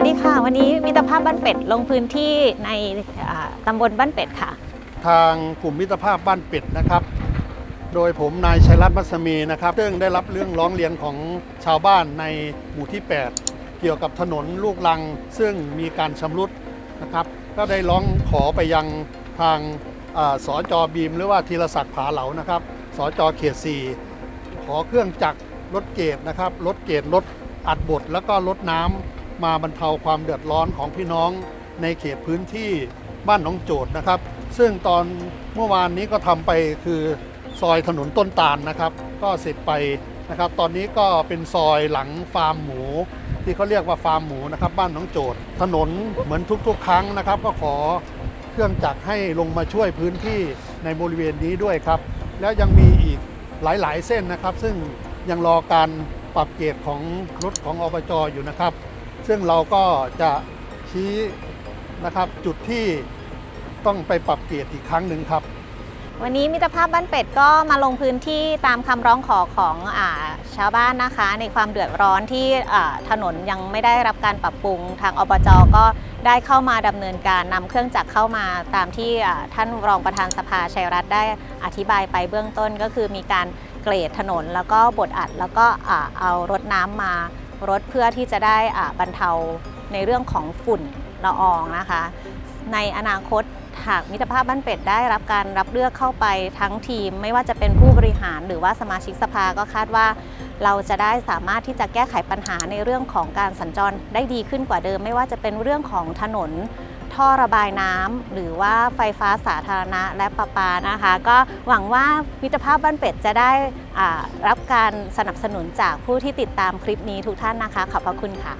วัสดีค่ะ วันนี้มิตรภาพบ้านเป็ดลงพื้นที่ในตำบลบ้านเป็ดค่ะ ทางกลุ่มมิตรภาพบ้านเป็ดนะครับ โดยผมนายชัยรัตน์มัสมีนะครับซึ่งได้รับเรื่องร้องเรียนของชาวบ้านในหมู่ที่ 8 เกี่ยวกับถนนลูกลัง ซึ่งมีการชำรุดนะครับ ก็ได้ร้องขอไปยังทางอาสจบีม หรือว่าธีรศักดิ์ผาเหลานะครับสจเขต4ขอเครื่องจักรรถเกตนะครับรถเกตรถอัดบดแล้วก็รถน้ำ มาบรรเทาความเดือดร้อนของพี่น้องในเขตพื้นที่บ้านหนองโจดนะครับ ซึ่งตอนเมื่อวานนี้ก็ทำไปคือซอยถนนต้นตาลนะครับ ก็เสร็จไปนะครับ ตอนนี้ก็เป็นซอยหลังฟาร์มหมู ที่เขาเรียกว่าฟาร์มหมูนะครับ บ้านหนองโจดถนนเหมือนทุกๆ ครั้งนะครับ ก็ขอเครื่องจักรให้ลงมาช่วยพื้นที่ในบริเวณนี้ด้วยครับ แล้วยังมีอีกหลายๆ เส้นนะครับ ซึ่งยังรอการปรับเกรดของรถของอบจอยู่นะครับ ซึ่งเราก็จะชี้นะครับจุดที่ต้องไปปรับเกรดอีกครั้งหนึ่งครับ วันนี้มิตรภาพบ้านเป็ดก็มาลงพื้นที่ตามคำร้องขอของอาชาวบ้านนะคะ ในความเดือดร้อนที่อ่าถนนยังไม่ได้รับการปรับปรุงทางอบจก็ได้เข้ามาดำเนินการนำเครื่องจักรเข้ามาตามที่อ่าท่านรองประธานสภาชัยรัตน์ได้อธิบายไปเบื้องต้นก็คือมีการเกรดถนนแล้วก็บดอัดแล้วก็อ่าเอารถน้ำมา รถเพื่อที่จะได้บรรเทาในเรื่องของฝุ่นละอองนะคะ ในอนาคตหากมิตรภาพบ้านเป็ดได้รับการรับเลือกเข้าไปทั้งทีม ไม่ว่าจะเป็นผู้บริหารหรือว่าสมาชิกสภาก็คาดว่า เราจะได้สามารถที่จะแก้ไขปัญหาในเรื่องของการสัญจรได้ดีขึ้นกว่าเดิม ไม่ว่าจะเป็นเรื่องของถนน ท่อระบายน้ำหรือว่าไฟฟ้าสาธารณะและประปานะคะ ก็หวังว่ามิตรภาพบ้านเป็ดจะได้รับการสนับสนุนจากผู้ที่ติดตามคลิปนี้ทุกท่านนะคะ ขอบพระคุณค่ะ